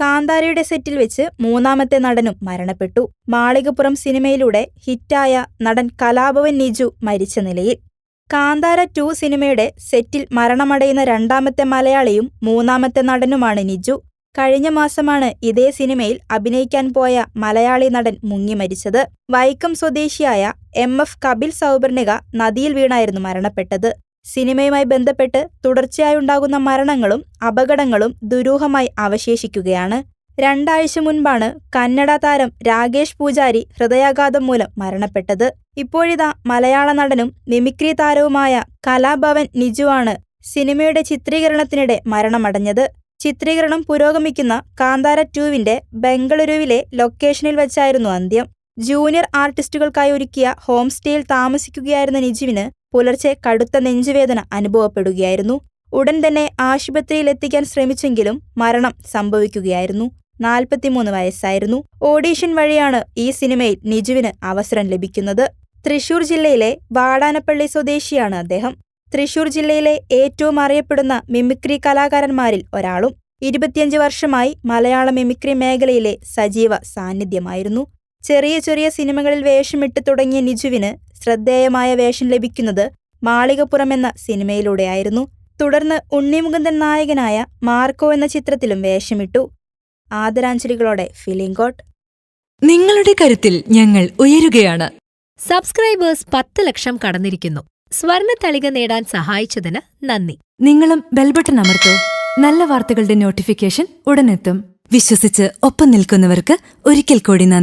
കാന്താരയുടെ സെറ്റിൽ വെച്ച് മൂന്നാമത്തെ നടനും മരണപ്പെട്ടു. മാളികപ്പുറം സിനിമയിലൂടെ ഹിറ്റായ നടൻ കലാഭവൻ നിജു മരിച്ച നിലയിൽ. കാന്താര ടു സിനിമയുടെ സെറ്റിൽ മരണമടയുന്ന രണ്ടാമത്തെ മലയാളിയും മൂന്നാമത്തെ നടനുമാണ് നിജു. കഴിഞ്ഞ മാസമാണ് ഇതേ സിനിമയിൽ അഭിനയിക്കാൻ പോയ മലയാളി നടൻ മുങ്ങി മരിച്ചത്. വൈക്കം സ്വദേശിയായ എം എഫ് കപിൽ സൗപർണിക നദിയിൽ വീണായിരുന്നു മരണപ്പെട്ടത്. സിനിമയുമായി ബന്ധപ്പെട്ട് തുടർച്ചയായി ഉണ്ടാകുന്ന മരണങ്ങളും അപകടങ്ങളും ദുരൂഹമായി അവശേഷിക്കുകയാണ്. രണ്ടാഴ്ച മുൻപാണ് കന്നഡ താരം രാകേഷ് പൂജാരി ഹൃദയാഘാതം മൂലം മരണപ്പെട്ടത്. ഇപ്പോഴിതാ മലയാള നടനും മിമിക്രി താരവുമായ കലാഭവൻ നിജുവാണ് സിനിമയുടെ ചിത്രീകരണത്തിനിടെ മരണമടഞ്ഞത്. ചിത്രീകരണം പുരോഗമിക്കുന്ന കാന്താര ടൂവിന്റെ ബംഗളൂരുവിലെ ലൊക്കേഷനിൽ വെച്ചായിരുന്നു അന്ത്യം. ജൂനിയർ ആർട്ടിസ്റ്റുകൾക്കായി ഒരുക്കിയ ഹോം സ്റ്റേയിൽ താമസിക്കുകയായിരുന്ന നിജുവിന് പുലർച്ചെ കടുത്ത നെഞ്ചുവേദന അനുഭവപ്പെടുകയായിരുന്നു. ഉടൻ തന്നെ ആശുപത്രിയിൽ എത്തിക്കാൻ ശ്രമിച്ചെങ്കിലും മരണം സംഭവിക്കുകയായിരുന്നു. നാൽപ്പത്തിമൂന്ന് വയസ്സായിരുന്നു. ഓഡീഷൻ വഴിയാണ് ഈ സിനിമയിൽ നിജുവിന് അവസരം ലഭിക്കുന്നത്. തൃശൂർ ജില്ലയിലെ വാടാനപ്പള്ളി സ്വദേശിയാണ് അദ്ദേഹം. തൃശൂർ ജില്ലയിലെ ഏറ്റവും അറിയപ്പെടുന്ന മിമിക്രി കലാകാരന്മാരിൽ ഒരാളും ഇരുപത്തിയഞ്ച് വർഷമായി മലയാള മിമിക്രി മേഖലയിലെ സജീവ സാന്നിധ്യമായിരുന്നു. ചെറിയ ചെറിയ സിനിമകളിൽ വേഷമിട്ട് തുടങ്ങിയ നിജുവിന് ശ്രദ്ധേയമായ വേഷം ലഭിക്കുന്നത് മാളികപ്പുറം എന്ന സിനിമയിലൂടെയായിരുന്നു. തുടർന്ന് ഉണ്ണിമുകുന്ദൻ നായകനായ മാർക്കോ എന്ന ചിത്രത്തിലും വേഷമിട്ടു. ആദരാഞ്ജലികളോടെ ഫിലിം ഫിലിംകോട്ട് നിങ്ങളുടെ കരുത്തിൽ ഞങ്ങൾ ഉയരുകയാണ്. സബ്സ്ക്രൈബേഴ്സ് പത്ത് ലക്ഷം കടന്നിരിക്കുന്നു. സ്വർണ തളിക നേടാൻ സഹായിച്ചതിന് നന്ദി. നിങ്ങളും ബെൽബട്ടൺ അമർത്തോ. നല്ല വാർത്തകളുടെ നോട്ടിഫിക്കേഷൻ ഉടനെത്തും. വിശ്വസിച്ച് ഒപ്പം നിൽക്കുന്നവർക്ക് ഒരിക്കൽ കൂടി നന്ദി.